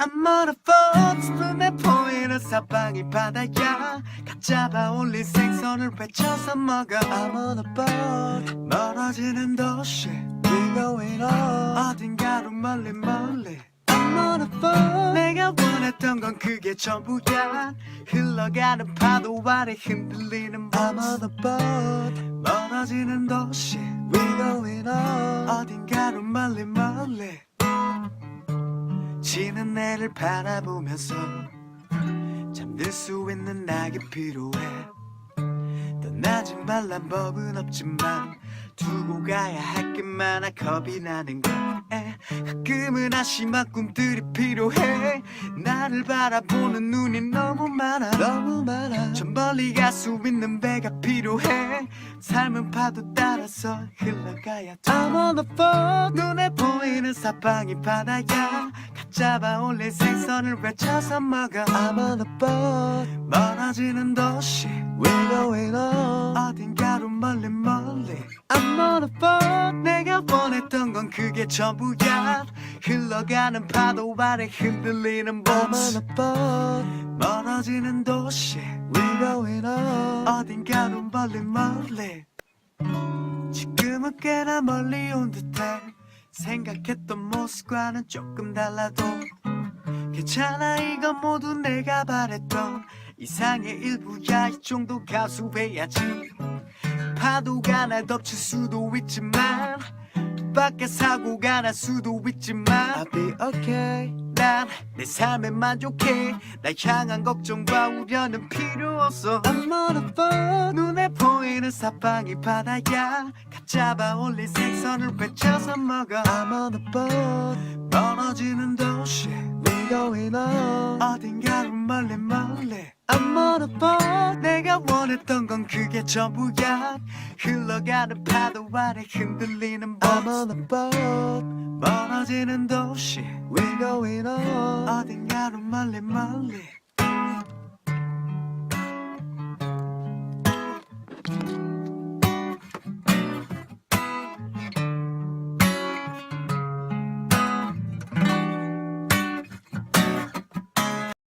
A boat 눈에 보이는 사방이 바다야. 각 잡아 올린 생선을 외쳐서 먹어. A boat. 멀어지는 도시 We going on 어딘가로 멀리 멀리. A boat. 내가 원했던 건 그게 전부야. 흘러가는 파도 아래 흔들리는 a boat. 멀어지는 도시 We going on 어딘가로 멀리 멀리 지는 해를 바라보면서 잠들 수 있는 낙이 필요해. 떠나지 말란 법은 없지만 두고 가야 할 게 많아 겁이 나는 거에 가끔은 아심한 꿈들이 필요해. 나를 바라보는 눈이 너무 많아. 너무 많아. 저 멀리 갈 수 있는 배가 필요해. 삶은 파도 따라서 흘러가야 돼. I'm on the boat 눈에 보이는 사방이 바다야 각 잡아 올린 생선을 외쳐서 먹어. I'm on the boat. 멀어지는 도시. We're going on. 어딘가로 멀리 멀리. I'm on a boat. 내가 원했던 건 그게 전부야. 흘러가는 파도 아래 흔들리는 boat I'm on a boat. 멀어지는 도시. We're going on. 어딘가로 멀리 멀리. 지금은 꽤나 멀리 온 듯해 생각했던 모습과는 조금 달라도 괜찮아 이건 모두 내가 바랬던 이상의 일부야. 이 정도 가수해야지. 파도가 날 덮칠 수도 있지만 밖에 사고가 날 수도 있지만 I'll be okay. 난 내 삶에 만족해. 날 향한 걱정과 우려는 필요 없어. I'm on a boat 눈에 보이는 사방이 바다야. 각 잡아 올린 생선을 외쳐서 먹어. I'm on a boat 멀어지는 도시 going on 어딘가로 멀리 멀리 I'm on a boat. 내가 원했던 건 그게 전부야 흘러가는 파도 아래 흔들리는 boat. I'm on a boat. 멀어지는 도시. We going on. 어딘가로 멀리 멀리